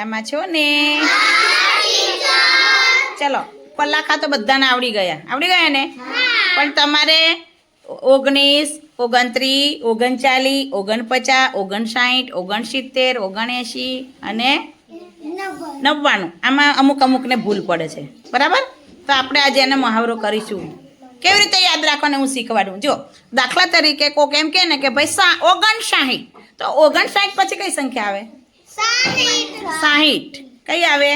મજામાં છો ને? ચલો પલાખા તો બધાને આવડી ગયા. આવડી ગયા ને? પણ તમારે ઓગણીસ ઓગણત્રીસ ઓગણચાલીસ ઓગણપચાસ ઓગણસાઠ ઓગણસિત્તેર ઓગણએંશી અને નવ્વાણું. આમાં અમુક અમુકને ભૂલ પડે છે. બરાબર? તો આપણે આજે એને મહાવરો કરીશું. કેવી રીતે યાદ રાખવાને હું શીખવાડું જો દાખલા તરીકે કોક એમ કહે ને કે ભાઈ સા ઓગણસાઠ. તો ઓગણસાઠ પછી કઈ સંખ્યા આવે? સાહીઠ. કઈ આવે?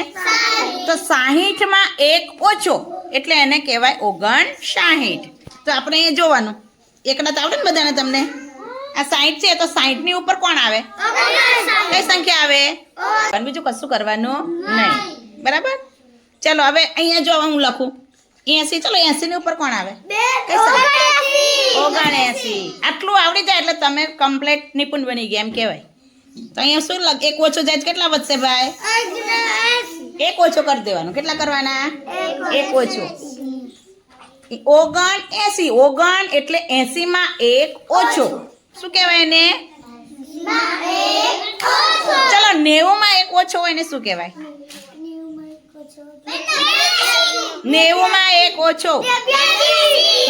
તો સાહીઠમાં એક ઓછો એટલે એને કહેવાય ઓગણ સાહીઠ તો આપણે એ જોવાનું. એકડા તો આવડે ને બધાને તમને? આ સાહીઠ છે તો સાહીઠની ઉપર કોણ આવે? કઈ સંખ્યા આવે? પણ બીજું કશું કરવાનું નહીં. બરાબર? ચલો હવે અહીંયા જો હું લખું. એસી ચલો એસી ની ઉપર કોણ આવે? કઈ ઓગણ એસી આટલું આવડી જાય એટલે તમે કમ્પ્લેટ નિપુણ બની ગયા એમ કહેવાય. તો અહીંયા શું લખ એક ઓછો જાય કેટલા વધશે ભાઈ? એક ઓછો કરી દેવાનું. કેટલા કરવાના? એક ઓછો. ઓગણ એસી. ઓગણ એટલે એસી માં એક ઓછો. શું કહેવાય એને? ચલો નેવું માં એક ઓછો હોય ને શું કહેવાય? નેવું માં એક ઓછો.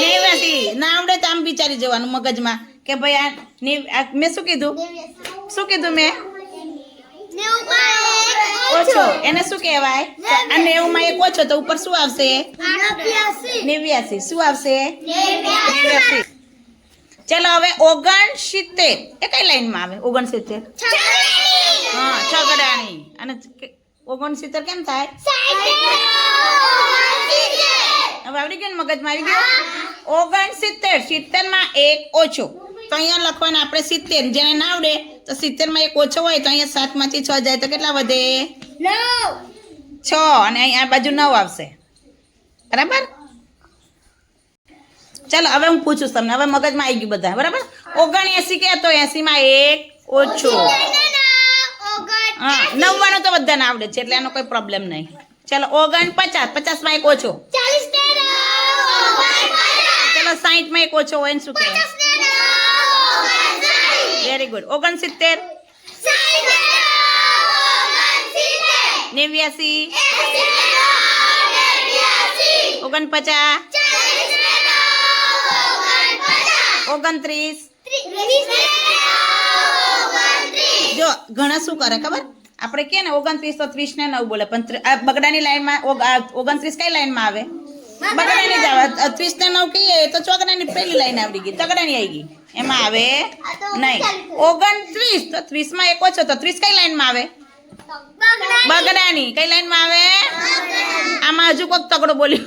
નેવ્યાસી. ના આવડે તો આમ વિચારી જવાનું મગજમાં. કે ભાઈ આ મેં શું કીધું? શું કીધું મેં? ઓછો. એને શું કહેવાય? આ નેવું માં એક ઓછો તો ઉપર શું આવશે? નેવ્યાસી. શું આવશે? નેવ્યાસી. ચલો હવે ઓગણ સિત્તેર એ કઈ લાઈનમાં આવે? ઓગણ સિત્તેર હા છગડાણી. અને ઓગણ સિત્તેર કેમ થાય? હવે આવડી ગયું ને મગજમાં? આવી ગયું? ઓગણ સિત્તેર સિત્તેરમાં એક ઓછો. તો અહીંયા લખવાના આપણે સિત્તેર. જેને ના આવડે તો સિત્તેરમાં એક ઓછો હોય તો અહીંયા સાતમાંથી છ જાય તો કેટલા વધે? છ. અને અહીંયા આ બાજુ નવ આવશે. બરાબર? ચાલો હવે હું પૂછું તમને. હવે મગજમાં આવી ગયું બધા બરાબર? ઓગણ એસી કે તો એસી માં એક ઓછો. હા નવ્વાણું તો બધાને આવડે છે એટલે એનો કોઈ પ્રોબ્લેમ નહીં. ચાલો ઓગણ પચાસ પચાસમાં એક ઓછો ચાલો સાહીઠમાં એક ઓછો હોય ને શું કહેવાય? વેરી ગુડ ઓગણસિત્તેર? નેવ્યાસી? ઓગણપચાસ? ઓગણત્રીસ? જો, ઘણા શું કરે ખબર? આપણે કે ને, ઓગણત્રીસ તો ત્રીસ ને નવ બોલે, પણ બગડાની લાઈનમાં ઓગ- ઓગણત્રીસ કઈ લાઈનમાં આવે? બગડાની જ આવે ત્રીસ ને નવ કહીએ તો ચોગડાની પહેલી લાઈન આવડી ગઈ તગડાની આવી ગઈ એમાં આવે નહીં ઓગણત્રીસ તો ત્રીસમાં એક ઓછો તો ત્રીસ કઈ લાઈનમાં આવે બગડાની કઈ લાઈનમાં આવે આમાં હજુ કોઈક તગડો બોલ્યો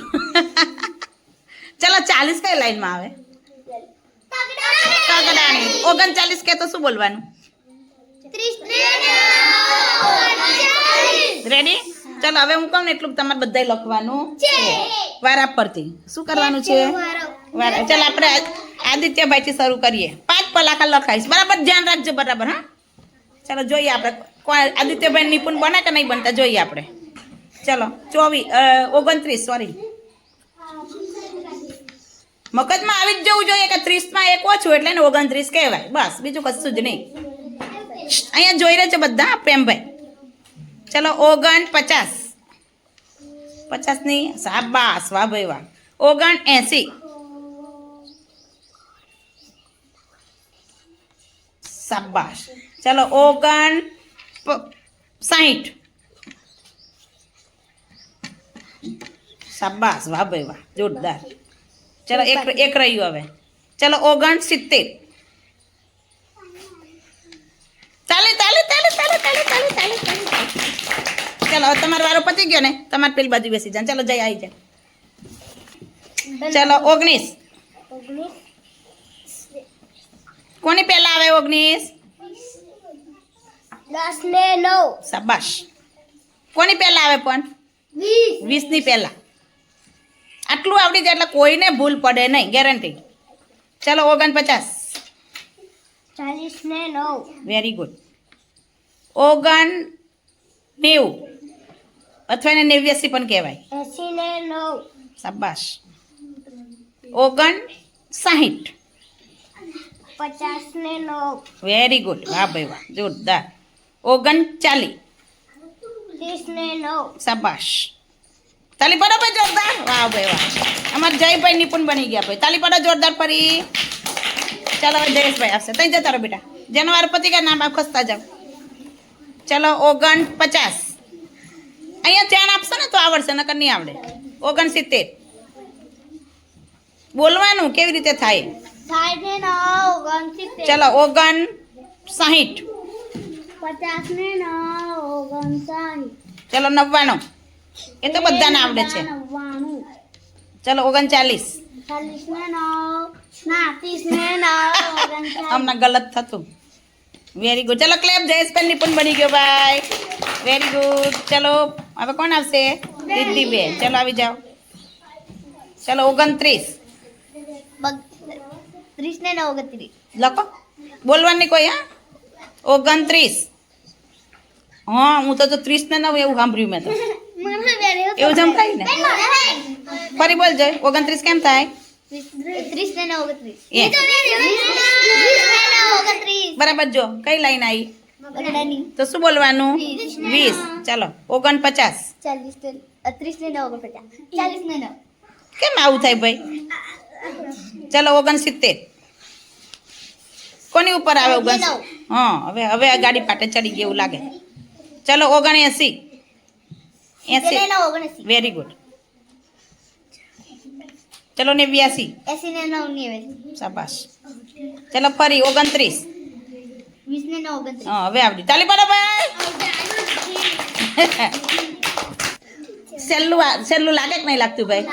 ચલો ચાલીસ કઈ લાઈનમાં આવે તગડાની ઓગણચાલીસ કે તો શું બોલવાનું રેડી ચલો હવે હું કહું ને એટલું તમારે બધાય લખવાનું છે. વારા પરથી શું કરવાનું છે? વારા ચાલ આપણે આદિત્યભાઈ થી શરૂ કરીએ. પાંચ પલાખા લખાઈશ બરાબર ધ્યાન રાખજો બરાબર હા? ચાલો જોઈએ આપણે. આદિત્યભાઈ નિપુણ બને કે નહીં બનતા? જોઈએ આપણે. ચલો ચોવીસ ઓગણત્રીસ સોરી મગજમાં આવી જ જવું જોઈએ કે ત્રીસમાં એક ઓછું એટલે ને ઓગણત્રીસ કહેવાય. બસ બીજું કશું જ નહીં. અહીંયા જોઈ રહ્યા છે બધા પ્રેમભાઈ? ચલો, ઓગણ પચાસ. પચાસની સાબાસ વાહ ભાઈ વાહ. ઓગણ એસી. સાબાસ ચલો, ઓગણ સાહીઠ. સાબાસ વાહ ભાઈ વાહ, જોરદાર. ચલો, એક એક રહ્યું હવે. ચલો, ઓગણ સિત્તેર. ચાલે ચાલે ચાલે ચાલે ચાલે ચાલે ચાલે ચાલે. ચાલો હવે તમારો વારો પતી ગયો ને તમારે પેલી બાજુ બેસી જાય ચાલો જઈ આવી જાય ચાલો ઓગણીસ. કોની પહેલા આવે ઓગણીસ? દસ ને નવ. શાબાશ. કોની પહેલા આવે પણ? વીસ. વીસની પહેલા. આટલું આવડી જાય એટલે કોઈને ભૂલ પડે નહીં ગેરંટી ચાલો ઓગણપચાસ. ચાલીસ ને નવ. વેરી ગુડ ઓગણ નેવું. અથવા એને નેવ્યાસી પણ કહેવાય. એસી ને નવ. શાબાશ. ઓગણ સાહીઠ. પચાસ ને નવ. Very good. વાહ ભાઈ વાહ. જોરદાર. ઓગણ ચાલી ત્રીસ ને નવ. શાબાશ. તાલી પડો ભાઈ જોરદાર. વાહ ભાઈ વાહ. અમારા જયભાઈ નિપુણ બની ગયા ભાઈ. તાલી પડો જોરદાર ફરી. ચાલો હવે જયેશભાઈ આવશે. ત્યાં જતા રહો બેટા. જેનો વાર પતિ કે નામ આપ ખસતા જાવ ચલો ઓગણ પચાસ અહીંયા ધ્યાન આપશો ને તો આવડશે નકર નહીં આવડે. ઓગણ સિત્તેર બોલવાનું કેવી રીતે થાય? ચલો ઓગણ સાહીઠ. ચલો નવ્વાણું. એ તો બધાને આવડે છે. નવ્વાણું. ચલો ઓગણચાલીસ. ચાલીસ ને ઓગણચાલીસ. હમણાં ગલત થતું. વેરી ગુડ ચલો ક્લેપ જયેશભાઈ નિપુણ બની ગયો ભાઈ વેરી ગુડ ચલો હવે કોણ આવશે દીદીબેન ચલો આવી જાઓ ચલો ઓગણત્રીસ ત્રીસ ને નવ ઓગણત્રીસ લખો બોલવાની કોઈ હા ઓગણત્રીસ હા હું તો તો ત્રીસ ને નવ એવું સાંભળ્યું મેં તો એવું જમકાય ને ફરી બોલજો ઓગણત્રીસ કેમ થાય ત્રીસ ને નવ ઓગણત્રીસ બરાબર જો કઈ લાઈન આવી? તો શું બોલવાનું? વીસ. ચાલો ઓગણપચાસ. કેમ આવું થાય ભાઈ? ચાલો ઓગણસિત્તેર. કોની ઉપર આવે ઓગણ હા હવે હવે આ ગાડી પાટે ચડી ગઈ એવું લાગે. ચાલો ઓગણ એસી. એસી વેરી ગુડ ચલો નેવ્યાસી એસી ને નવ નેવ્યાસી શાબાશ. ચલો ફરી ઓગણત્રીસ. વીસ ને નવ ઓગણત્રીસ. હા હવે આવડી ચાલી પડો ભાઈ. સહેલું સહેલું લાગે કે નહીં લાગતું ભાઈ?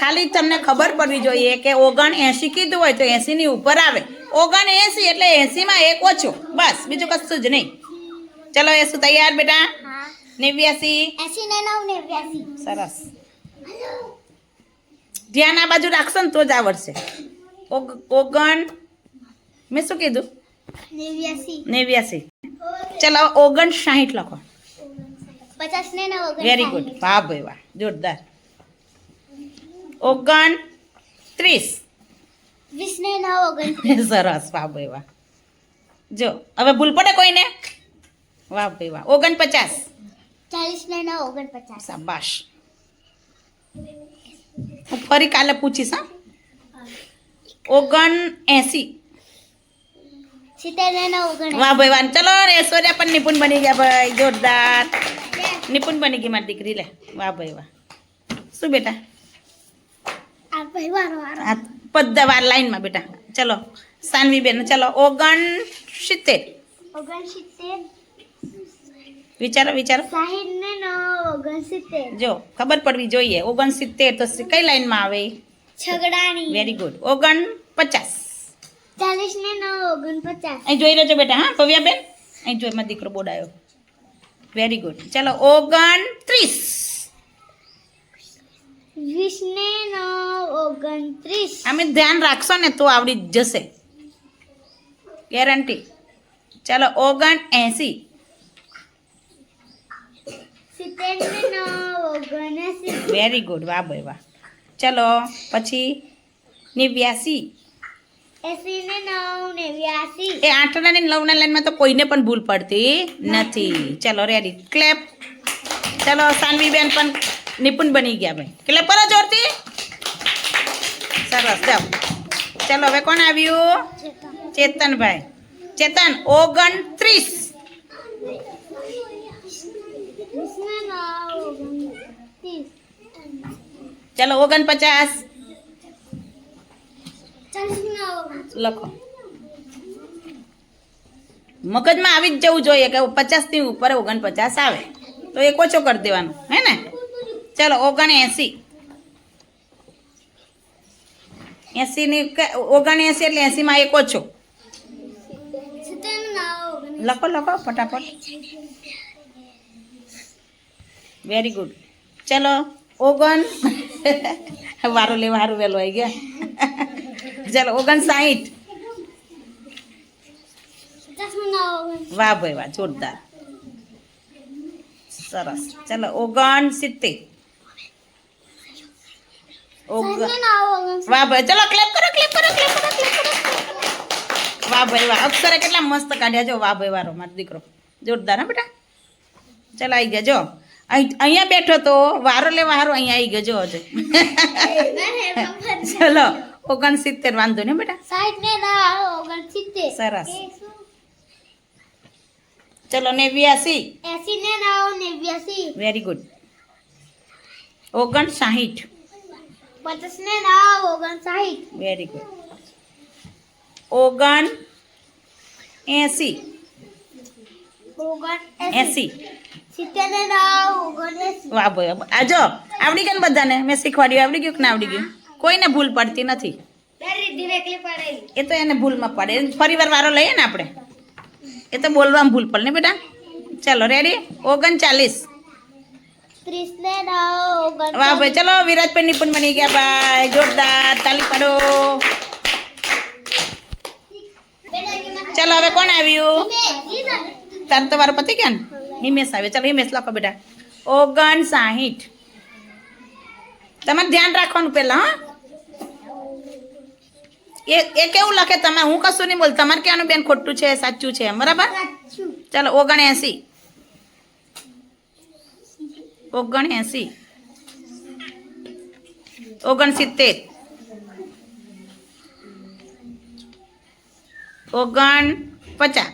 ખાલી તમને ખબર પડવી જોઈએ કે ઓગણ એંસી કીધું હોય તો એંસીની ઉપર આવે. ઓગણ એંસી એટલે એંસીમાં એક ઓછો. બસ બીજું કશું જ નહીં. ચલો શું તૈયાર બેટા? નેવ્યાસી. એસી ને નવ નેવ્યાસી. સરસ. ધ્યાન આ બાજુ રાખશો ને તો જ આવડશે. ઓગણ મેં શું કીધું? નેવ્યાસી. ચલો ઓગણ સાહીઠ લખો. પચાસ ને નવ વેરી ગુડ વાહ ભાઈ વાહ. જોરદાર. ઓગણ ત્રીસ. સરસ. વાહ ભાઈ વાહ. જો હવે ભૂલ પડે કોઈને? વાહ ભાઈ વાહ. ઓગણ પચાસ. ચાલીસ ને નવ ઓગણપચાસ શાબાશ. હું ફરી કાલે પૂછીશ હા? ઓગણ એસી સિત્તેર ઓગણ વાહ ભાઈ વાહ. ચલો ઐશ્વર્યા પણ નિપુણ બની ગયા ભાઈ. જોરદાર. નિપુણ બની ગઈ મારી દીકરી લે. વાહ ભાઈ વાહ. શું બેટા? બધા વાર લાઈનમાં બેટા. ચલો સાનવી બેન ચલો ઓગણ સિત્તેર ઓગણસિત્તેર. વિચારો વિચારો. જો ખબર પડવી જોઈએ. ઓગણ સિત્તેર તો કઈ લાઈનમાં આવે? છગડાની વેરી ગુડ ઓગણ પચાસ ચાલીસ ને નવ ઓગણપચાસ અહીં જોઈ રહેજો બેટા હા ભવ્યા બેન અહીં જોઈ મારો દીકરો બોડાયો. વેરી ગુડ ચલો ઓગણ ત્રીસ વીસ ને નવ ઓગણત્રીસ અમે ધ્યાન રાખશો ને તો આવડી જશે. ગેરંટી ચલો ઓગણ એંસી સિત્તેર ને નવ ઓગણસી વેરી ગુડ વાહ ભાઈ વાહ. ચલો પછી નેવ્યાસી. એ આઠના ને નવના લાઈનમાં તો કોઈને પણ ભૂલ પડતી નથી. ચલો રેડી ક્લેપ ચલો સાનવી બેન પણ નિપુણ બની ગયા ભાઈ. ક્લેપ કરો જોરથી. સરસ જાઓ. ચલો હવે કોણ આવ્યું? ચેતનભાઈ. ચેતન ઓગણત્રીસ વીસ ને નવ ઓગણત્રીસ ચલો ઓગણપચાસ લખો. મગજમાં આવી જ જવું જોઈએ કે પચાસની ઉપર ઓગણપચાસ આવે. તો એક ઓછો કરી દેવાનો, હે ને? ચલો, ઓગણ એસી. એંસીની ઓગણ એસી એટલે એંસીમાં એક ઓછો. લખો લખો, ફટાફટ. વેરી ગુડ ચલો ઓગણ. વારો લે સારું વહેલો આવી ગયા. ચલો ઓગણ સાહીઠ. વાહ ભાઈ વાહ જોરદાર. સરસ. ચલો ઓગણ સિત્તેર. વાહ ભાઈ ચલો ક્લેપ કરો ક્લેપ કરો ક્લેપ કરો ક્લેપ કરો. વાહ ભાઈ વાહ અક્ષરે કેટલા મસ્ત કાઢ્યા જો. વાહ ભાઈ વારો મારો દીકરો. જોરદાર હા બેટા. ચલો આવી ગયા જો. અહીંયા બેઠો તો વારો લે વારો અહીંયા આવી ગયો હજુ ચલો ઓગણસિત્તેર વાંધો ને બેટા. ને સરસ. ચલો નેવ્યાસી. એસી ને નવ નેવ્યાસી વેરી ગુડ ઓગણ સાહીઠ પચાસ ને ઓગણ સાહીઠ વેરી ગુડ ઓગણ એસી ઓગણ એસી. વાહ ભાઈ. આ જો આવડી ગયું બધાને? મેં શીખવાડ્યું આવડી ગયું કે ના આવડી ગયું? કોઈને ભૂલ પડતી નથી. એ તો એને ભૂલમાં પડે. ફરી વાર વારો લઈએ ને આપણે? એ તો બોલવામાં ભૂલ પડે ને બેટા? ચાલો રેડી ઓગણચાલીસ. વાહ ભાઈ ચલો વિરાજભાઈ નિપુણ બની ગયા. ભાઈ જોરદાર તાલી પાડો. ચલો હવે કોણ આવ્યું? તાર તો વારો પતી ગયા ને? હિમેશ આવ્યો ચાલો હિમેશ લખો બેટા. ઓગણ સાહીઠ તમારે ધ્યાન રાખવાનું પહેલા હા? એ એ કેવું લખે તમે? હું કશું નહીં બોલ. તમારે ક્યાંનું બેન ખોટું છે સાચું છે? બરાબર? ચાલો ઓગણ એંસી ઓગણ એંસી ઓગણ સિત્તેર ઓગણ પચાસ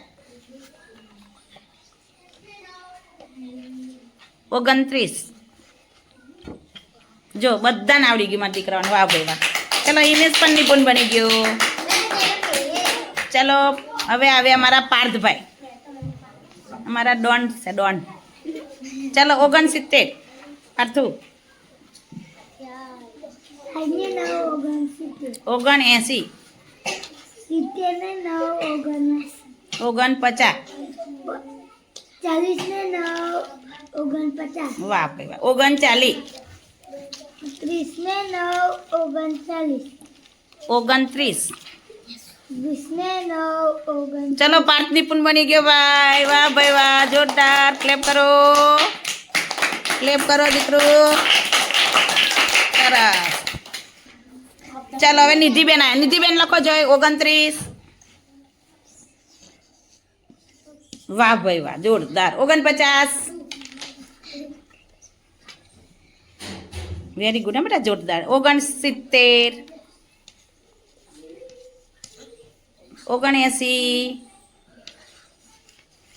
ઓગણત્રીસ. જો બધાને આવડી ગયું મારા દીકરાઓને. વાહ ભાઈ વાહ. ચલો ઇમેજ પણ નિપુણ બની ગયો. ચલો હવે આવે અમારા પાર્થભાઈ. અમારા ડોન છે ડોન. ચલો ઓગણસિત્તેર. પાર્થુ. ઓગણ એંસી ઓગણ પચાસ ચાલીસ ને નવ. ઓગણપચાસ. વાહ ભાઈ વાહ ઓગણ ચાલીસ ત્રીસ ને નવ ઓગણચાલીસ. ઓગણત્રીસ. ચલો પાર્થ નિપુણ બની ગયો ભાઈ. વાહ ભાઈ વાહ. જોરદાર. ક્લેપ કરો. ક્લેપ કરો દીકરો. સરસ. ચાલો હવે નિધિબેન આયા. નિધિબેન લખો જોઈ. ઓગણત્રીસ. વાહ ભાઈ વાહ. જોરદાર. ઓગણપચાસ. વેરી ગુડ હા બેટા જોરદાર ઓગણસિત્તેર ઓગણએંસી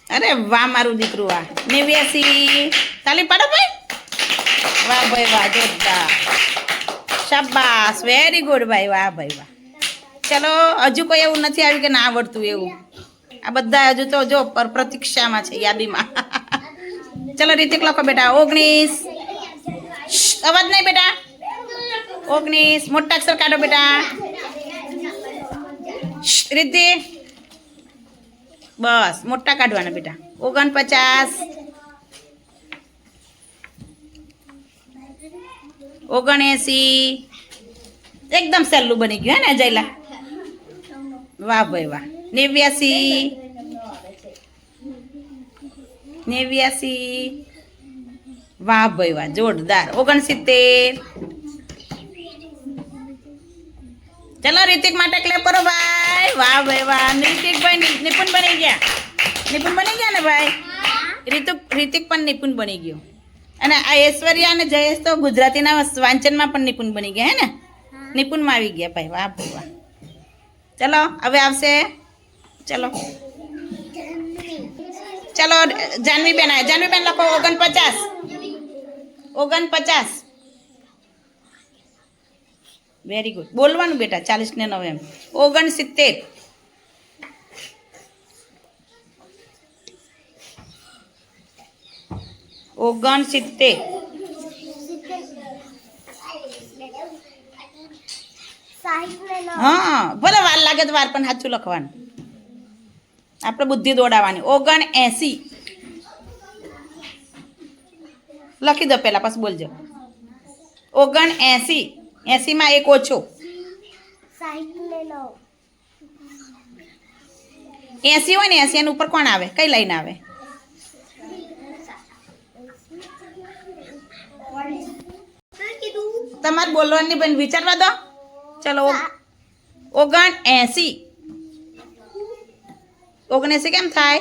અરે વાહ મારું દીકરું વાહ નેવ્યાસી તાલી પાડો ભાઈ વાહ ભાઈ વાહ જોરદાર શાબાસ વેરી ગુડ ભાઈ વાહ ભાઈ વાહ ચલો હજુ કોઈ એવું નથી આવ્યું કે ના આવડતું એવું? આ બધા હજુ તો જો, પર પ્રતીક્ષામાં છે યાદીમાં. ચલો, રીતિક લખો બેટા. ઓગણીસ. અવાજ નહીં બેટા. ઓગણીસ, મોટા અક્ષર કાઢો બેટા. રિદ્ધિ. બસ, મોટા કાઢવાના બેટા. ઓગણપચાસ. ઓગણએંસી. એકદમ સહેલું બની ગયું, હે ને જયલા વાહ ભાઈ વાહ. નેવ્યાસી. નેવ્યાસી. વાહ ભાઈ વાહ, જોરદાર. ઓગણસિત્તેર. ચલો રિતિક માટે ક્લેપ કરો ભાઈ. વાહ ભાઈ વાહ. રિતિક ભાઈ નિપુણ બની ગયા. નિપુણ બની ગયા ને ભાઈ? રિતુક રિતિક પણ નિપુણ બની ગયો. અને આ ઐશ્વર્યા અને જયેશ તો ગુજરાતીના વાંચનમાં પણ નિપુણ બની ગયા, હે ને? નિપુણમાં આવી ગયા ભાઈ. વાહ ભાઈ વાહ. ચલો, હવે આવશે. ચલો. ચલો, જાનવીબેન આવે જાનવીબેન લખો ઓગણપચાસ. ઓગણપચાસ વેરી ગુડ બોલવાનું બેટા ચાલીસ ને નવ એમ ઓગણસિત્તેર ઓગણસિત્તેર સાઠ ને નવ હા ભલે વાર લાગે તો વાર પણ સાચું લખવાનું આપણે બુદ્ધિ દોડાવવાની ઓગણ એસી લખી દો પહેલાં પછી બોલજો. ઓગણ એંસી. એંસીમાં એક ઓછો. એસી હોય ને એંસી એની ઉપર કોણ આવે? કઈ લાઈન આવે? તમારે બોલવાની બેન વિચારવા દો. ચલો ઓગ- ઓગણ એંસી. ઓગણએસી કેમ થાય?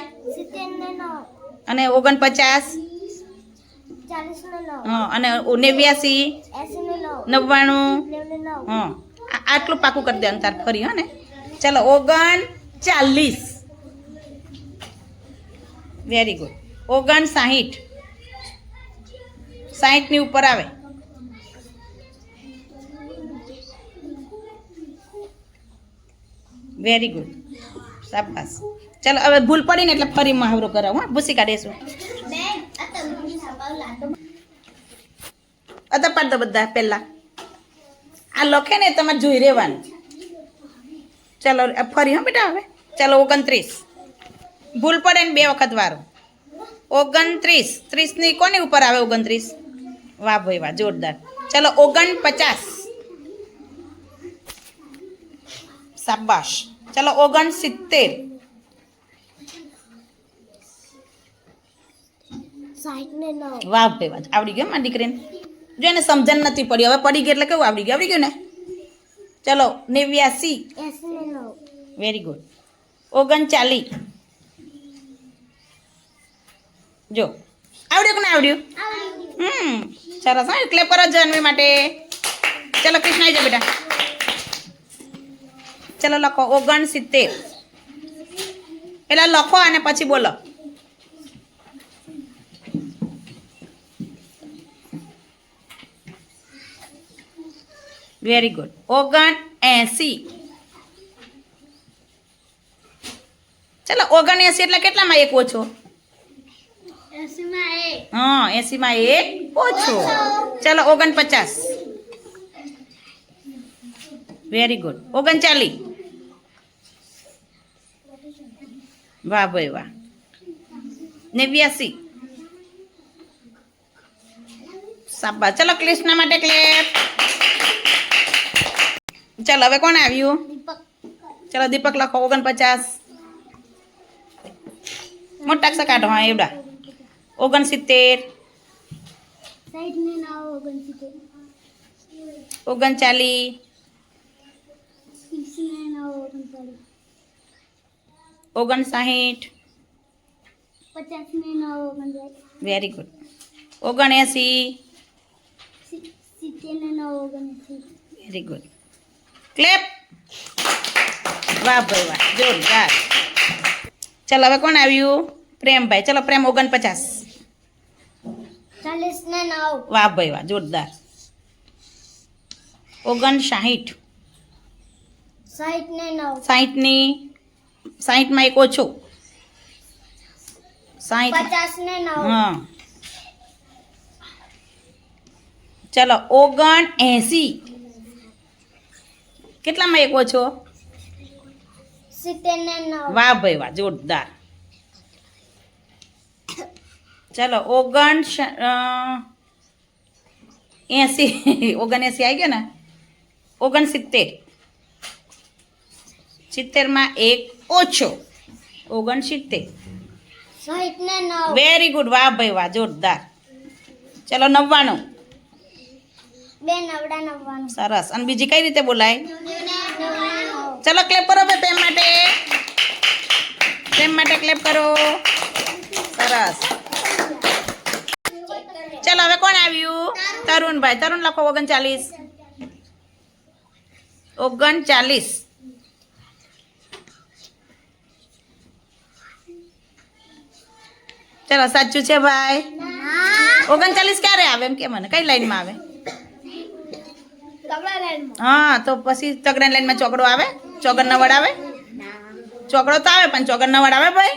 અને ઓગણપચાસ અને નેવ્યાસી નવ્વાણું. હં આટલું પાકું કરી દેવાનું તાર ફરી હા ને? ચાલો ઓગણ ચાલીસ વેરી ગુડ ઓગણ સાહીઠ સાહીઠની ઉપર આવે. વેરી ગુડ શાબાશ. ચલો, હવે ભૂલ પડી ને એટલે ફરી મહાવરો કરાવું હા. ભૂસી કાઢીશું અતા પાડ બધા પહેલા. આ લખે ને તમારે જોઈ રહેવાનું. ચાલો ફરી, હા, બેટા, હવે. ચાલો, ઓગણત્રીસ. ભૂલ પડે ને બે વખત વારો. ઓગણત્રીસ. ત્રીસની કોની ઉપર આવે ઓગણત્રીસ? વાહ, ભાઈ, વાહ, જોરદાર. ચાલો ઓગણ પચાસ શાબાશ. ચાલો ઓગણ સિત્તેર સાઠ ને નવ વાહ ભાઈ વાત. આવડી ગયો મારી દીકરીને? જો એને સમજણ નથી પડી. હવે પડી ગઈ એટલે કેવું આવડી ગયું? આવડી ગયું ને? ચલો નેવ્યાસી. વેરી ગુડ ઓગણચાલી જો. આવડ્યું કે ના આવડ્યું? હમ. સરસ હા. ક્લેપ કરો જન્મી માટે. ચલો કૃષ્ણ આવી જા બેટા. ચલો લખો. ઓગણ સિત્તેર એટલે લખો અને પછી બોલો. વેરી ગુડ ઓગણ એસી ચાલો ઓગણ એસી એટલે કેટલામાં એક ઓછો? એસી માં એક. હા એસીમાં એક ઓછો. ચલો ઓગણપચાસ વેરી ગુડ ઓગણ ચાલી વાહ ભાઈ વાહ. નેવ્યાસી સાબા ચલો કૃષ્ણ માટે ક્લેપ ચલો હવે કોણ આવ્યું દીપક ચલો દીપક લખો ઓગણપચાસ મોટા અક્ષર કાઢો હા એવડા ઓગણસિત્તેર સાઠ ને નવ ઓગણસિત્તેર ઓગણચાલી ત્રીસ ને નવ ઓગણચાલીસ ઓગણસાહીઠ પચાસ ને નવ ઓગણચાલીસ વેરી ગુડ ઓગણએંસી સી- સિત્તેર ને નવ ઓગણએંસી વેરી ગુડ ક્લેપ વાહ ભાઈ વાહ જોરદાર. ચાલો હવે કોણ આવ્યું? પ્રેમભાઈ. ચલો પ્રેમ ઓગણપચાસ. વાહ ભાઈ વાહ જોરદાર. ને નવ. સાહીઠની સાહીઠમાં એક ઓછો. સાહીઠ. પચાસ ને હા. ચલો ઓગણ એંસી કેટલામાં એક નવ. વાહ ભાઈ વાહ જોરદાર. ચાલો ઓગણ એસી ઓગણ એસી આવી ગયો ને? ઓગણ સિત્તેર. સિત્તેરમાં એક ઓછો. ઓગણ સિત્તેર. વેરી ગુડ વાહ ભાઈ વાહ જોરદાર. ચલો નવ્વાણું. બે નવડા નવ્વાણું. સરસ. અને બીજી કઈ રીતે બોલાય? ચલો ક્લેપ કરો ભાઈ પ્રેમ માટે. પ્રેમ માટે ક્લેપ કરો. સરસ. ચલો હવે કોણ આવ્યું? તરુણભાઈ. તરુણ લખો ઓગણચાલીસ. ઓગણચાલીસ. ચલો સાચું છે ભાઈ? ઓગણચાલીસ ક્યારે આવે? એમ કે મને. કઈ લાઈનમાં આવે? હા તો પછી તગડા લાઈનમાં ચોકડો આવે? ચોગર નવડ આવે? ચોકડો તો આવે પણ ચોગર નવડ આવે ભાઈ?